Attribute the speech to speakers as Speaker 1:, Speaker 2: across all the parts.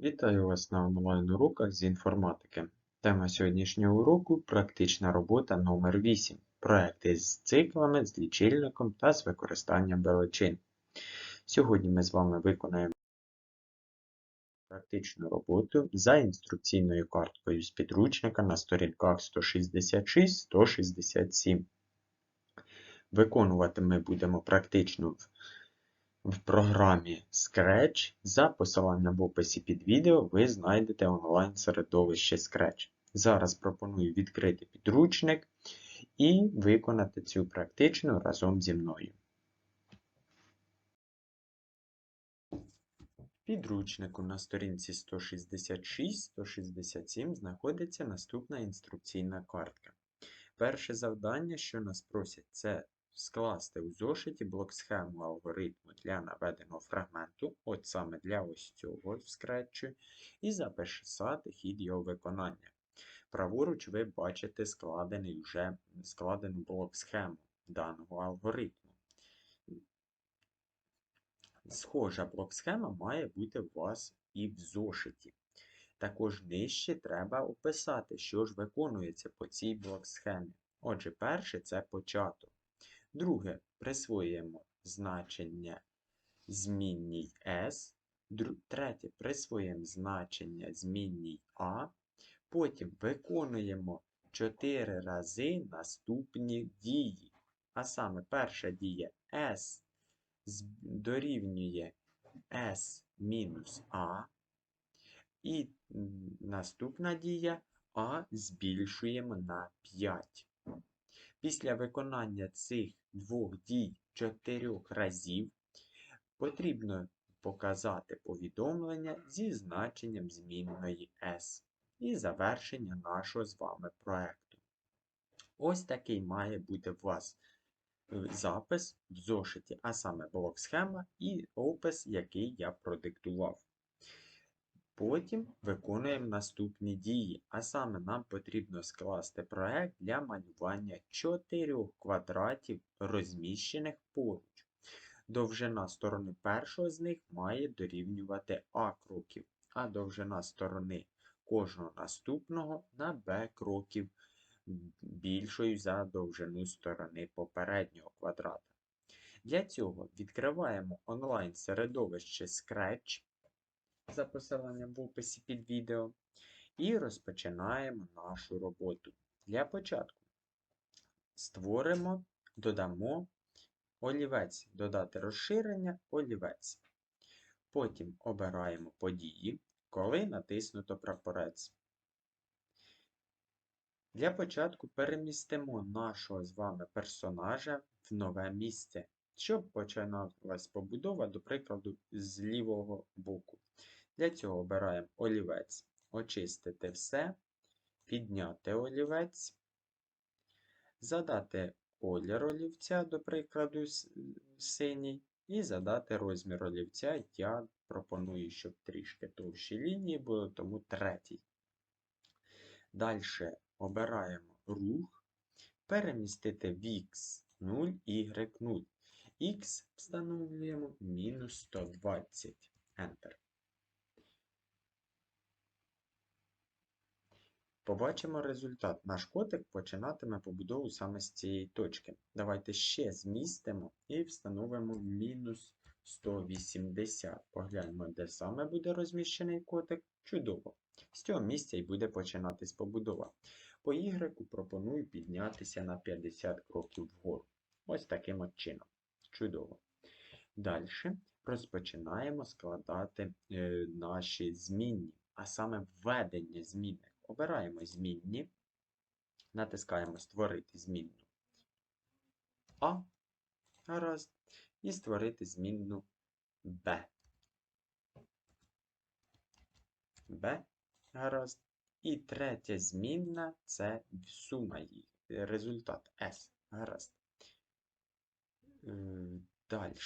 Speaker 1: Вітаю вас на онлайн-уроках з інформатики. Тема сьогоднішнього уроку практична робота номер 8 Проекти з циклами, з лічильником та з використанням величин. Сьогодні ми з вами виконаємо практичну роботу за інструкційною карткою з підручника на сторінках 166-167. Виконувати ми будемо практично в в програмі Scratch за посиланням в описі під відео ви знайдете онлайн-середовище Scratch. Зараз пропоную відкрити підручник і виконати цю практичну разом зі мною. Підручнику на сторінці 166-167 знаходиться наступна інструкційна картка. Перше завдання, що нас просять, це скласти у зошиті блок схему алгоритму для наведеного фрагменту, от саме для ось цього в скретчу, і записати хід його виконання. Праворуч ви бачите складений вже складену блок схему даного алгоритму. Схожа блок-схема має бути у вас і в зошиті. Також нижче треба описати, що ж виконується по цій блок-схемі. Отже, перше це початок. Друге, присвоюємо значення змінній S. Третє, присвоюємо значення змінній А. Потім виконуємо 4 рази наступні дії. А саме перша дія S дорівнює S мінус А. І наступна дія А збільшуємо на 5. Після виконання цих двох дій чотирьох разів потрібно показати повідомлення зі значенням змінної S і завершення нашого з вами проекту. Ось такий має бути у вас е, запис в зошиті, а саме блок схема і опис, який я продиктував. Потім виконуємо наступні дії, а саме нам потрібно скласти проект для малювання чотирьох квадратів, розміщених поруч. Довжина сторони першого з них має дорівнювати А кроків, а довжина сторони кожного наступного на Б кроків більшою за довжину сторони попереднього квадрата. Для цього відкриваємо онлайн-середовище Scratch за посиланням в описі під відео. І розпочинаємо нашу роботу. Для початку створимо, додамо олівець, додати розширення олівець. Потім обираємо події, коли натиснуто прапорець. Для початку перемістимо нашого з вами персонажа в нове місце, щоб починалась побудова, до прикладу, з лівого боку. Для цього обираємо олівець, очистити все, підняти олівець, задати колір олівця, до прикладу, синій, і задати розмір олівця. Я пропоную, щоб трішки товщі лінії були, тому третій. Далі обираємо рух, перемістити в X 0, Y 0. Х встановлюємо мінус 120. Enter. Побачимо результат. Наш котик починатиме побудову саме з цієї точки. Давайте ще змістимо і встановимо мінус 180. Погляньмо, де саме буде розміщений котик. Чудово. З цього місця і буде починатись побудова. По Y пропоную піднятися на 50 кроків вгору. Ось таким от чином. Чудово. Далі розпочинаємо складати е, наші змінні, а саме введення зміни. Обираємо змінні, натискаємо Створити змінну А. Гаразд. І створити змінну Б. Б. Гаразд. І третя змінна це сума їх. Результат S. Гаразд. Далі.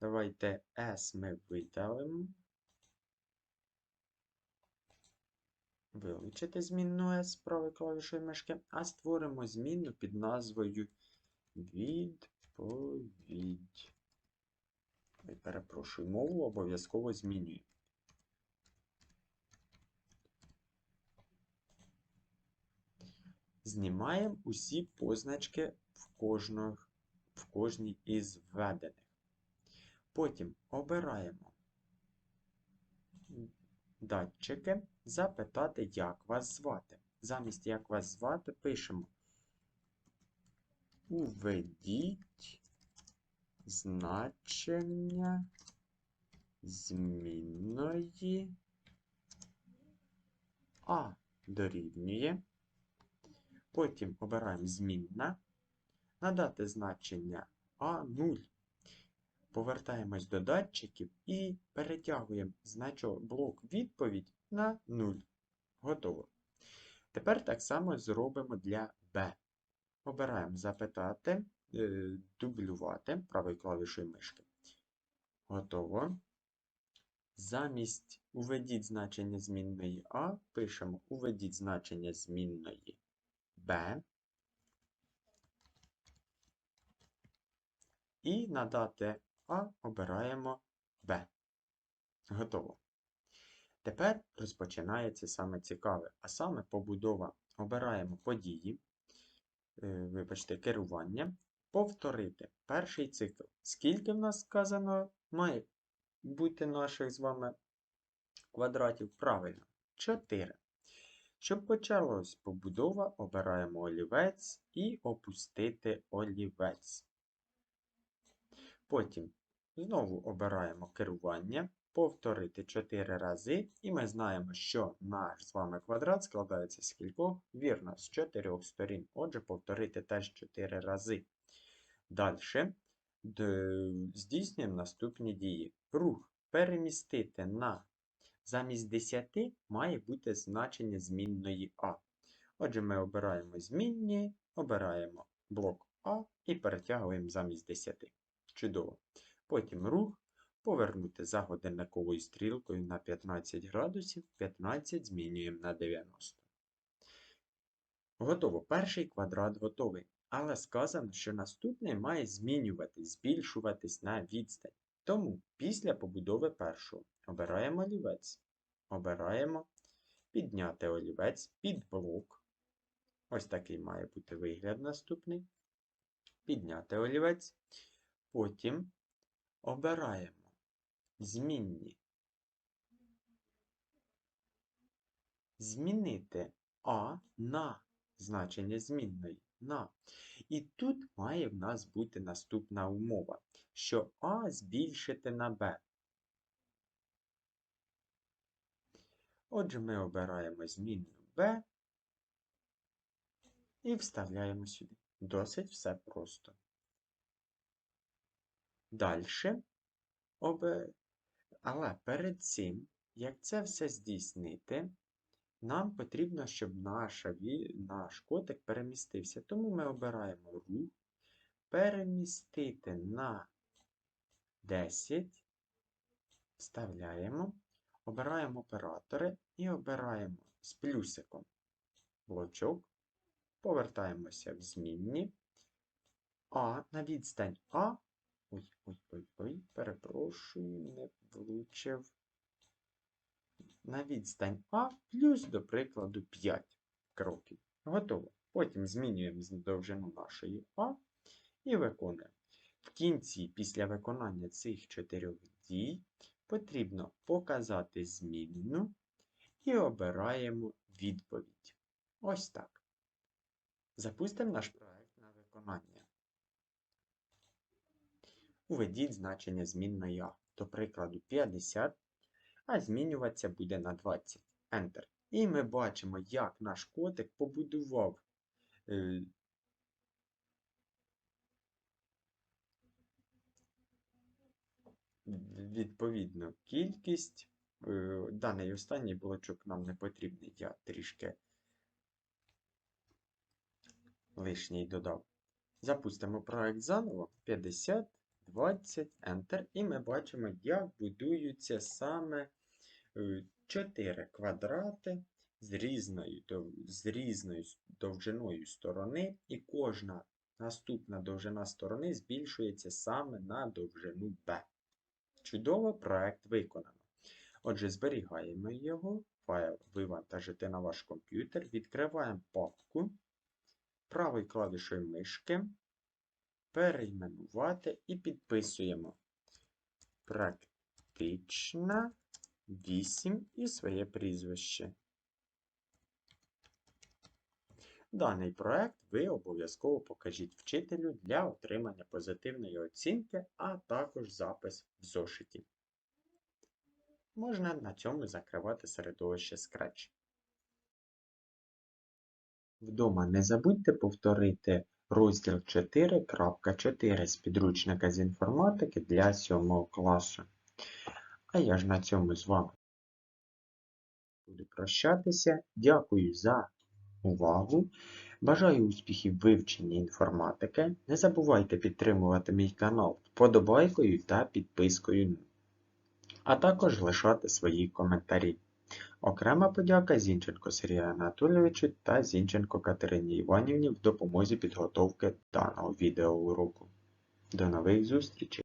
Speaker 1: Давайте S ми видалимо. вилучити змінну S з правої клавішою мишки, а створимо змінну під назвою відповідь. Перепрошую, мову обов'язково змінюємо. Знімаємо усі позначки в, кожних, в кожній із введених. Потім обираємо датчики, запитати, як вас звати. Замість як вас звати, пишемо Уведіть значення змінної А дорівнює. Потім обираємо змінна, надати значення А0. Повертаємось до датчиків і перетягуємо значок блок відповідь на 0. Готово. Тепер так само зробимо для B. Обираємо запитати, е, дублювати правою клавішою мишки. Готово. Замість уведіть значення змінної А, пишемо уведіть значення змінної Б. І надати А обираємо Б. Готово. Тепер розпочинається саме цікаве, а саме побудова. Обираємо події, е, вибачте, керування, повторити перший цикл. Скільки в нас сказано має бути наших з вами квадратів? Правильно, 4. Щоб почалась побудова, обираємо олівець і опустити олівець. Потім знову обираємо керування, повторити 4 рази, і ми знаємо, що наш з вами квадрат складається з кількох? Вірно, з 4 сторін. Отже, повторити теж 4 рази. Далі здійснюємо наступні дії. Рух перемістити на замість 10 має бути значення змінної А. Отже, ми обираємо змінні, обираємо блок А і перетягуємо замість 10. Чудово. Потім рух повернути за годинниковою стрілкою на 15 градусів, 15 змінюємо на 90. Готово. Перший квадрат готовий. Але сказано, що наступний має змінюватись, збільшуватись на відстань. Тому після побудови першого обираємо олівець. Обираємо підняти олівець під блок. Ось такий має бути вигляд наступний. Підняти олівець. Потім обираємо змінні. Змінити А на значення змінної на. І тут має в нас бути наступна умова, що А збільшити на Б. Отже, ми обираємо змінну B і вставляємо сюди. Досить все просто. Далі, але перед цим, як це все здійснити, нам потрібно, щоб наша, наш котик перемістився. Тому ми обираємо рух, перемістити на 10, вставляємо, обираємо оператори і обираємо з плюсиком блочок, повертаємося в змінні, А на відстань А. Ой-ой-ой, перепрошую, не влучив на відстань А плюс, до прикладу, 5 кроків. Готово. Потім змінюємо довжину нашої А і виконуємо. В кінці, після виконання цих чотирьох дій, потрібно показати змінну і обираємо відповідь. Ось так. Запустимо наш проект на виконання. Уведіть значення змінної А. До прикладу, 50 а змінюватися буде на 20. Enter. І ми бачимо, як наш котик побудував е, відповідну кількість. Е, даний останній блочок нам не потрібний, я трішки лишній додав. Запустимо проект заново 50. 20 Enter. І ми бачимо, як будуються саме 4 е, квадрати з різною, з різною довжиною сторони, і кожна наступна довжина сторони збільшується саме на довжину B. Чудово, проект виконано. Отже, зберігаємо його, файл вивантажити на ваш комп'ютер, відкриваємо папку правою клавішою мишки перейменувати і підписуємо практична 8 і своє прізвище. Даний проект ви обов'язково покажіть вчителю для отримання позитивної оцінки, а також запис в зошиті. Можна на цьому закривати середовище Scratch. Вдома не забудьте повторити розділ 4.4 з підручника з інформатики для 7 класу. А я ж на цьому з вами буду прощатися. Дякую за увагу. Бажаю успіхів в вивченні інформатики. Не забувайте підтримувати мій канал вподобайкою та підпискою, а також лишати свої коментарі. Окрема подяка Зінченко Сергію Анатолійовичу та Зінченко Катерині Іванівні в допомозі підготовки даного відеоуроку. До нових зустрічей!